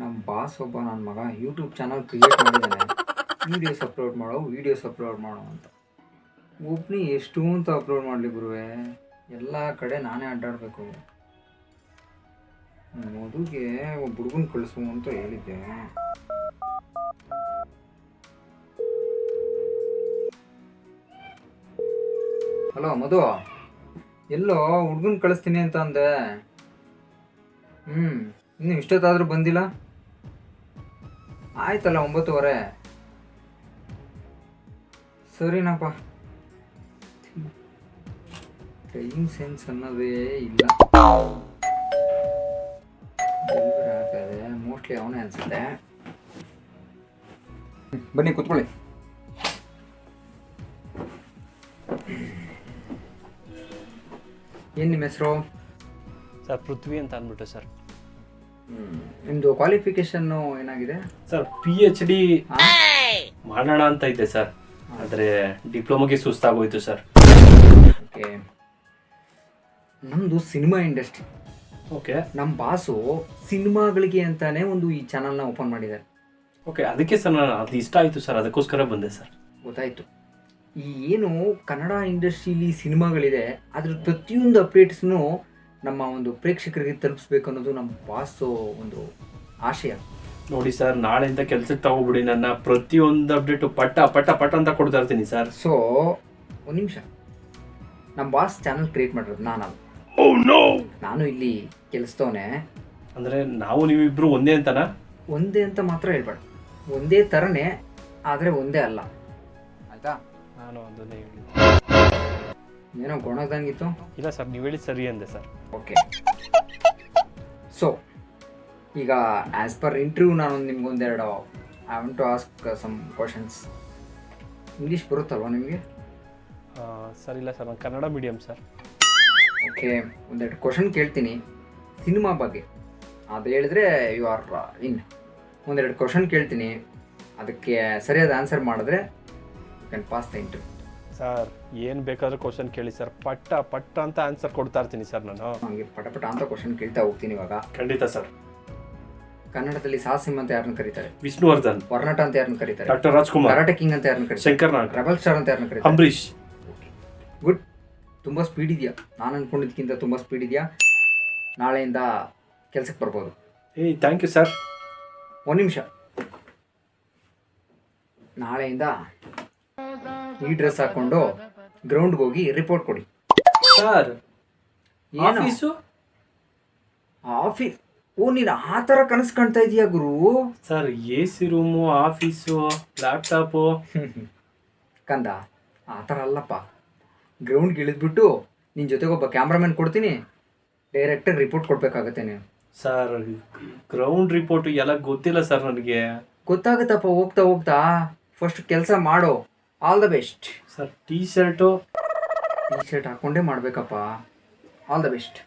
ನಮ್ಮ ಬಾಸ್ ಒಬ್ಬ ನನ್ನ ಮಗ ಯೂಟ್ಯೂಬ್ ಚಾನಲ್ ಕ್ರಿಯೇಟ್ ಮಾಡಿದ್ದಾನೆ ವೀಡಿಯೋಸ್ ಅಪ್ಲೋಡ್ ಮಾಡೋ ವೀಡಿಯೋಸ್ ಅಪ್ಲೋಡ್ ಮಾಡೋ ಅಂತ. ಒಬ್ಬನೇ ಎಷ್ಟು ಅಂತ ಅಪ್ಲೋಡ್ ಮಾಡಲಿ ಗುರುವೆ. ಎಲ್ಲ ಕಡೆ ನಾನೇ ಅಡ್ಡಾಡಬೇಕು. ಮದುಗೆ ಒಬ್ಬ ಹುಡುಗನ ಕಳಿಸು ಅಂತ ಹೇಳಿದ್ದೆ. ಹಲೋ, ಮಧು. ಎಲ್ಲೋ ಹುಡುಗನ ಕಳಿಸ್ತೀನಿ ಅಂತ ಅಂದೆ. ಹ್ಞೂ ಇನ್ನು ಇಷ್ಟೊತ್ತಾದರೂ ಬಂದಿಲ್ಲ? ಆಯ್ತಲ್ಲ, ಒಂಬತ್ತುವರೆ. ಸರಿನಪ್ಪ. ಟೈಮ್ ಸೆನ್ಸ್ ಅನ್ನೋದೇ ಇಲ್ಲ. ಮೋಸ್ಟ್ಲಿ ಅವನೇ ಅನ್ಸುತ್ತೆ. ಬನ್ನಿ, ಕೂತ್ಕೊಳ್ಳಿ. ಏನು ನಿಮ್ಮ ಹೆಸರು? ಸರ್, ಪೃಥ್ವಿ ಅಂತ ಅಂದ್ಬಿಟ್ಟು ಸರ್. ನಿಮ್ಮದು ಕ್ವಾಲಿಫಿಕೇಶನ್ ಏನಾಗಿದೆ? ಸರ್ ಪಿ ಎಚ್ ಡಿ ಮಾಡೋಣ ಅಂತ ಇದೆ ಸರ್. ಆದರೆ ಡಿಪ್ಲೊಮಾಗೆ ಸುಸ್ತಾಗೋಯ್ತು ಸರ್. ಓಕೆ. ನಮ್ಮದು ಸಿನಿಮಾ ಇಂಡಸ್ಟ್ರಿ ಓಕೆ. ನಮ್ಮ ಬಾಸು ಸಿನಿಮಾಗಳಿಗೆ ಅಂತಾನೆ ಒಂದು ಈ ಚಾನಲ್ನ ಓಪನ್ ಮಾಡಿದ್ದಾರೆ. ಓಕೆ ಅದಕ್ಕೆ ಸರ್ ನಾನು ಅದು ಇಷ್ಟ ಆಯಿತು ಸರ್ ಅದಕ್ಕೋಸ್ಕರ ಬಂದೆ ಸರ್. ಗೊತ್ತಾಯ್ತು. ಈ ಏನು ಕನ್ನಡ ಇಂಡಸ್ಟ್ರೀಲಿ ಸಿನಿಮಾಗಳಿದೆ ಅದ್ರ ಪ್ರತಿಯೊಂದು ಅಪ್ಡೇಟ್ಸ್ನು ನಮ್ಮ ಒಂದು ಪ್ರೇಕ್ಷಕರಿಗೆ ತಲುಪಿಸ್ಬೇಕು ಅನ್ನೋದು ನಮ್ಮ ಬಾಸ್ ಒಂದು ಆಶಯ. ನೋಡಿ ಸರ್ ನಾಳೆಯಿಂದ ಕೆಲ್ಸಕ್ಕೆ ತಗೋಬಿಡಿ. ನನ್ನ ಪ್ರತಿಯೊಂದು ಅಪ್ಡೇಟು ಪಟ್ಟ ಪಟ್ಟ ಪಟ್ಟ ಅಂತ ಕೊಡ್ತಾ ಇರ್ತೀನಿ ಸರ್. ಸೊ ಒಂದು ನಿಮಿಷ. ನಮ್ಮ ಬಾಸ್ ಚಾನಲ್ ಕ್ರಿಯೇಟ್ ಮಾಡಿರೋದು ನಾನು ನಾನು ಇಲ್ಲಿ ಕೆಲಸದವನೇ. ಅಂದರೆ ನಾವು ನೀವಿಬ್ರು ಒಂದೇ ಅಂತನಾ? ಒಂದೇ ಅಂತ ಮಾತ್ರ ಹೇಳ್ಬೇಡ. ಒಂದೇ ಥರನೇ ಆದರೆ ಒಂದೇ ಅಲ್ಲ. ಆಯಿತಾ? ನಾನು ಒಂದೊಂದೇ ಹೇಳಿದ್ದು. ಏನೋ ಗೊಣದಂಗಿತ್ತು ಇಲ್ಲ ಸರ್ ನೀವು ಹೇಳಿ ಸರಿ ಅಂದೆ ಸರ್. ಓಕೆ. ಸೊ ಈಗ ಆ್ಯಸ್ ಪರ್ ಇಂಟರ್ವ್ಯೂ ನಾನು ನಿಮ್ಗೊಂದೆರಡು I want to ask some questions English ಬರುತ್ತಲ್ವಾ ನಿಮಗೆ? ಸರ್ ಇಲ್ಲ ಸರ್ ನಾನು ಕನ್ನಡ ಮೀಡಿಯಮ್ ಸರ್. ಓಕೆ ಒಂದೆರಡು ಕ್ವಶನ್ ಕೇಳ್ತೀನಿ. ಸಿನಿಮಾ ಬಗ್ಗೆ. ಅದು ಹೇಳಿದ್ರೆ ಯು ಆರ್ ಇನ್ ಒಂದೆರಡು ಕ್ವಶನ್ ಕೇಳ್ತೀನಿ. ಅದಕ್ಕೆ ಸರಿಯಾದ ಆನ್ಸರ್ ಮಾಡಿದ್ರೆ you can pass the interview sir ಏನು ಬೇಕಾದರೂ ಕ್ವಶನ್ ಕೇಳಿ ಸರ್. ಪಟ್ಟ ಪಟ್ಟ ಅಂತ ಆನ್ಸರ್ ಕೊಡ್ತಾ ಇರ್ತೀನಿ ಸರ್ ನಾನು. ಹಂಗೆ ಪಟಪಟ ಅಂತ ಕ್ವಶನ್ ಕೇಳ್ತಾ ಹೋಗ್ತೀನಿ ಇವಾಗ. ಖಂಡಿತ ಸರ್. ಕನ್ನಡದಲ್ಲಿ ಸಾಹಸಿಂಹ ಅಂತ ಯಾರನ್ನ ಕರೀತಾರೆ? ವಿಷ್ಣುವರ್ಧನ್. ವರ್ಣಟ ಅಂತ ಯಾರನ್ನ ಕರೀತಾರೆ? ಡಾಕ್ಟರ್ ರಾಜ್ಕುಮಾರ್. ಕರಾಟೆ ಕಿಂಗ್ ಅಂತ ಯಾರನ್ನ ಕರೀತಾರೆ? ಶಂಕರ್ ನಾಗ್. ರೆಬಲ್ ಸ್ಟಾರ್ ಅಂತ ಯಾರನ್ನ ಕರೀತಾರೆ? ಅಂಬರೀಷ್. ಗುಡ್ ತುಂಬ ಸ್ಪೀಡ್ ಇದೆಯಾ? ನಾನು ಅನ್ಕೊಂಡಿದ್ದಕ್ಕಿಂತ ತುಂಬ ಸ್ಪೀಡ್ ಇದೆಯಾ? ನಾಳೆಯಿಂದ ಕೆಲ್ಸಕ್ಕೆ ಬರ್ಬೋದು. ಏಯ್ ಥ್ಯಾಂಕ್ ಯು ಸರ್ ಒಂದು ನಿಮಿಷ. ನಾಳೆಯಿಂದ ಈ ಡ್ರೆಸ್ ಹಾಕೊಂಡು ಗ್ರೌಂಡ್ಗೆ ಹೋಗಿ ರಿಪೋರ್ಟ್ ಕೊಡಿ. ಸರ್ ಏನು? ಆಫೀಸು ಆಫೀಸ್ ಓ ನೀನು ಆ ಥರ ಕನಸು ಕಾಣ್ತಾ ಇದೀಯ ಗುರು? Sir A C room office laptop ಕಂದ ಆ ಥರ ಅಲ್ಲಪ್ಪ. ಗ್ರೌಂಡ್ಗೆ ಇಳಿದ್ಬಿಟ್ಟು ನಿನ್ನ ಜೊತೆಗೆ ಒಬ್ಬ ಕ್ಯಾಮ್ರಾಮನ್ ಕೊಡ್ತೀನಿ. ಡೈರೆಕ್ಟಾಗಿ ರಿಪೋರ್ಟ್ ಕೊಡಬೇಕಾಗತ್ತೆ ನೀನು. ಸರ್ ಗ್ರೌಂಡ್ ರಿಪೋರ್ಟ್ ಎಲ್ಲ ಗೊತ್ತಿಲ್ಲ ಸರ್ ನನಗೆ. ಗೊತ್ತಾಗುತ್ತಪ್ಪ ಹೋಗ್ತಾ ಹೋಗ್ತಾ. ಫಸ್ಟ್ ಕೆಲಸ ಮಾಡೋ. All the best sir T shirt T shirt ಹಾಕೊಂಡೇ ಮಾಡಬೇಕಪ್ಪ. All the best